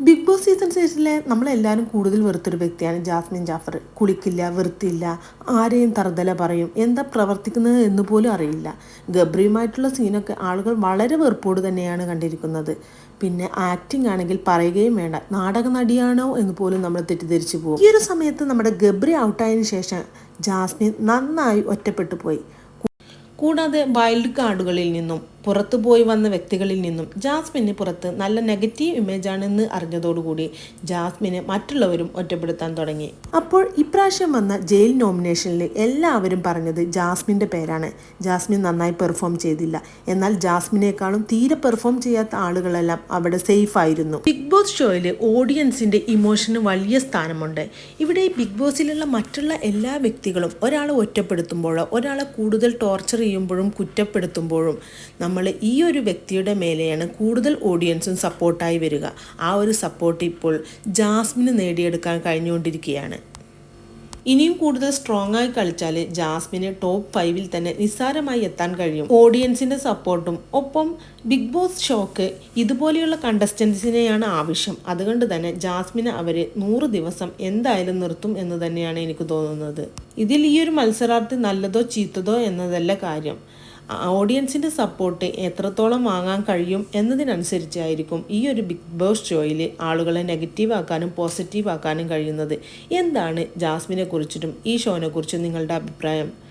Big boss season സിക്സിലെ നമ്മളെല്ലാവരും കൂടുതൽ വെറുത്തൊരു വ്യക്തിയാണ് ജാസ്മിൻ ജാഫർ. കുളിക്കില്ല വൃത്തിയില്ല ആരെയും തറുതല പറയും. എന്താ പ്രവർത്തിക്കുന്നത് എന്ന് പോലും അറിയില്ല. ഗബ്രിയുമായിട്ടുള്ള സീനൊക്കെ ആളുകൾ വളരെ വെറുപ്പോട് തന്നെയാണ് കണ്ടിരിക്കുന്നത്. പിന്നെ ആക്ടിംഗ് ആണെങ്കിൽ പറയുകയും വേണ്ട. നാടക നടിയാണോ എന്ന് പോലും നമ്മൾ തെറ്റിദ്ധരിച്ചു പോകും. ഈ ഒരു സമയത്ത് നമ്മുടെ ഗബ്രി ഔട്ടായതിനു ശേഷം ജാസ്മിൻ നന്നായി ഒറ്റപ്പെട്ടു പോയി. കൂടാതെ വൈൽഡ് കാർഡുകളിൽ നിന്നും പുറത്തു പോയി വന്ന വ്യക്തികളിൽ നിന്നും ജാസ്മിന് പുറത്ത് നല്ല നെഗറ്റീവ് ഇമേജ് ആണെന്ന് അറിഞ്ഞതോടുകൂടി ജാസ്മിന് മറ്റുള്ളവരും ഒറ്റപ്പെടുത്താൻ തുടങ്ങി. അപ്പോൾ ഇപ്രാവശ്യം വന്ന ജയിൽ നോമിനേഷനിൽ എല്ലാവരും പറഞ്ഞത് ജാസ്മിന്റെ പേരാണ്. ജാസ്മിൻ നന്നായി പെർഫോം ചെയ്തില്ല. എന്നാൽ ജാസ്മിനേക്കാളും തീരെ പെർഫോം ചെയ്യാത്ത ആളുകളെല്ലാം അവിടെ സേഫ് ആയിരുന്നു. ബിഗ് ബോസ് ഷോയിൽ ഓഡിയൻസിന്റെ ഇമോഷന് വലിയ സ്ഥാനമുണ്ട്. ഇവിടെ ബിഗ് ബോസിലുള്ള മറ്റുള്ള എല്ലാ വ്യക്തികളും ഒരാളെ ഒറ്റപ്പെടുത്തുമ്പോഴോ ഒരാളെ കൂടുതൽ ടോർച്ചർ ചെയ്യുമ്പോഴും കുറ്റപ്പെടുത്തുമ്പോഴും നമ്മൾ ഈ ഒരു വ്യക്തിയുടെ മേലെയാണ് കൂടുതൽ ഓഡിയൻസും സപ്പോർട്ടായി വരിക. ആ ഒരു സപ്പോർട്ട് ഇപ്പോൾ ജാസ്മിന് നേടിയെടുക്കാൻ കഴിഞ്ഞുകൊണ്ടിരിക്കുകയാണ്. ഇനിയും കൂടുതൽ സ്ട്രോങ് ആയി കളിച്ചാൽ ജാസ്മിന് ടോപ്പ് ഫൈവിൽ തന്നെ നിസ്സാരമായി എത്താൻ കഴിയും. ഓഡിയൻസിന്റെ സപ്പോർട്ടും ഒപ്പം ബിഗ് ബോസ് ഷോക്ക് ഇതുപോലെയുള്ള കണ്ടസ്റ്റൻസിനെയാണ് ആവശ്യം. അതുകൊണ്ട് തന്നെ ജാസ്മിന് അവരെ നൂറ് ദിവസം എന്തായാലും നിർത്തും എന്ന് തന്നെയാണ് എനിക്ക് തോന്നുന്നത്. ഇതിൽ ഈ ഒരു മത്സരാർത്ഥി നല്ലതോ ചീത്തതോ എന്നതല്ല കാര്യം. ഓഡിയൻസിന്റെ സപ്പോർട്ട് എത്രത്തോളം വാങ്ങാൻ കഴിയും എന്നതിനനുസരിച്ചായിരിക്കും ഈ ഒരു ബിഗ് ബോസ് ഷോയിൽ ആളുകളെ നെഗറ്റീവ് ആക്കാനും പോസിറ്റീവ് ആക്കാനും കഴിയുന്നത്. എന്താണ് ജാസ്മിനെ കുറിച്ചിട്ടും ഈ ഷോനെ കുറിച്ചും നിങ്ങളുടെ അഭിപ്രായം?